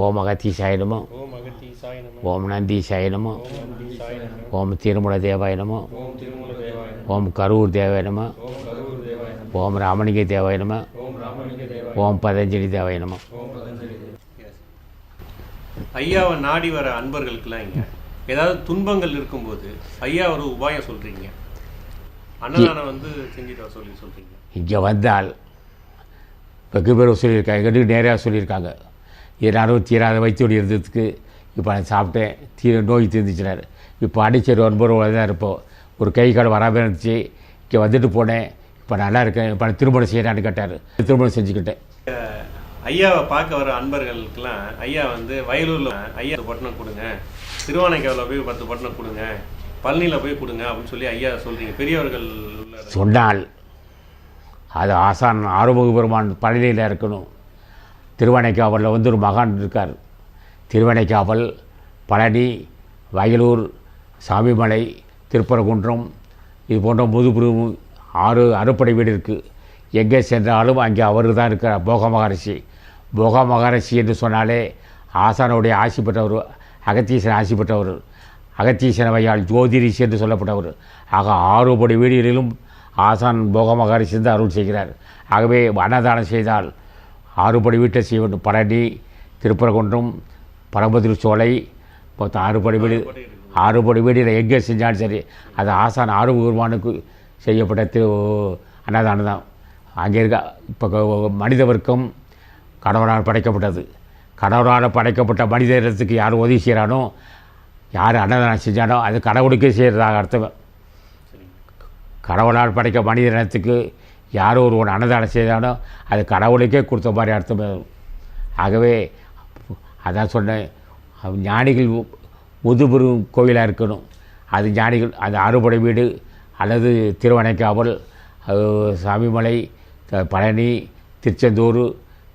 ஓம் அகத்தீசாய நமோ ஓம் நந்தீசாய நமோ ஓம் திருமல தேவாய நமோ ஓம் கரூர் தேவாய நமோ ஓம் கரூர் தேவாய நம ஓம் பதஞ்சலி தேவாய நமோ ஐயாவை நாடி வர அன்பர்களுக்கெல்லாம் இங்க ஏதாவது துன்பங்கள் இருக்கும்போது ஐயா ஒரு உபாயம் சொல்றீங்க. அன்னதானம் வந்து செஞ்சுட்டு சொல்லி சொல்றீங்க. இங்கே வந்தால் வெகு பேர் சொல்லியிருக்காங்க நேராக சொல்லியிருக்காங்க. இதனாலும் தீராத வைத்தியோடு இருந்ததுக்கு இப்போ நான் சாப்பிட்டேன். தீர நோய் தீர்ந்துச்சினார். இப்போ அடிச்சர் ஒன்பது தான் இருப்போம். ஒரு கை கால் வராமல் இருந்துச்சு. இங்கே வந்துட்டு போனேன். இப்போ நல்லா இருக்கேன். இப்போ நான் திருமணம் செய்யறான்னு கேட்டார். திருமணம் செஞ்சுக்கிட்டேன். ஐயாவை பார்க்க வர அன்பர்களுக்கெல்லாம் ஐயா வந்து வயலூர்ல ஐயா பட்டணம் கொடுங்க. திருவானைக்காவில் போய் பத்து பட்டணம் கொடுங்க. பழனியில் போய் கொடுங்க அப்படின்னு சொல்லி ஐயா சொல்றீங்க. பெரியவர்கள் சொன்னால் அது ஆசான் ஆறுமுக பெருமான் பழனியில் இருக்கணும். திருவணைக்காவலில் வந்து ஒரு மகான் இருக்கார். திருவணைக்காவல் பழனி வயலூர் சாமிமலை திருப்பரங்குன்றம் இது போன்ற முதுபுரு ஆறு அறுப்படை வீடு இருக்குது எங்கே சென்றாலும் அங்கே அவர் தான் இருக்கிறார் போக மகரிஷி. போக மகரிஷி என்று சொன்னாலே ஆசானுடைய ஆசி பெற்றவர் அகத்தீசன் ஆசி பெற்றவர் அகத்தீசனவையால் ஜோதிரிஷி என்று சொல்லப்பட்டவர். ஆக ஆறுபடி வீடுகளிலும் ஆசான் போக மகரிஷி தான் அருள் செய்கிறார். ஆகவே அன்னதானம் செய்தால் ஆறுபடி வீட்டை செய்வது பழனி திருப்பரங்குன்றம் பரமதிரு சோலை மொத்தம் ஆறுபடி வீடு ஆறுபடி வீடில் எங்கே செஞ்சாலும் சரி அது ஆசான் ஆறு குருமானுக்கு செய்யப்பட்ட திரு அன்னதானம் தான். அங்கே இருக்க இப்போ மனித வர்க்கம் கடவுளால் படைக்கப்பட்டது. கடவுளால் படைக்கப்பட்ட மனித இனத்துக்கு யார் உதவி செய்கிறானோ யார் அன்னதானம் செஞ்சானோ அது கடவுளுக்கே செய்கிறதாக அர்த்தம். கடவுளால் படைக்க மனித இனத்துக்கு யாரோ ஒரு அன்னதானம் செய்தானோ அது கடவுளுக்கே கொடுத்த மாதிரி அர்த்தம் ஆகவே அதான் சொன்னேன் ஞானிகள் முதுபெரும் கோவிலாக இருக்கணும். அது ஞானிகள் அது அறுபடை வீடு அல்லது திருவனைக்காவல் சாமிமலை பழனி திருச்செந்தூர்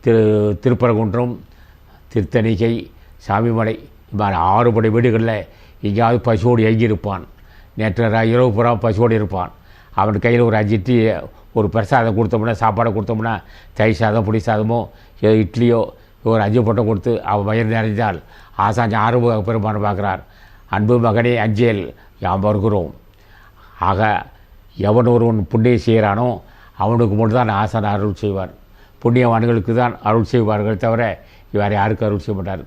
திரு திருப்பரங்குன்றம் திருத்தணிகை சாமிமலை இவ்வாறு ஆறுபடை வீடுகளில் எங்கேயாவது பசுவோடு எங்கியிருப்பான். நேற்று இரவு புறா பசுவோடு இருப்பான். அவன் கையில் ஒரு அஞ்சு ஒரு பிரசாதம் கொடுத்தோம்னா சாப்பாடை கொடுத்தோம்னா தயிர் சாதம் புளி சாதமோ ஏதோ இட்லியோ ஒரு அஞ்சு பொட்டம் கொடுத்து அவன் வயிறு நிறைந்தால் ஆசாஞ்சி ஆறுமுக பெருமான் பார்க்குறார். அன்பு மகனே அஞ்சேல் யாம் வருகிறோம். ஆக எவன் ஒருவன் புண்ணியம் செய்கிறானோ அவனுக்கு மட்டும்தான் ஆசான் அருள் செய்வார். புண்ணியவான்களுக்கு தான் அருள் செய்வார்கள் தவிர வேறு யாருக்கும் அருள் செய்ய மாட்டார்.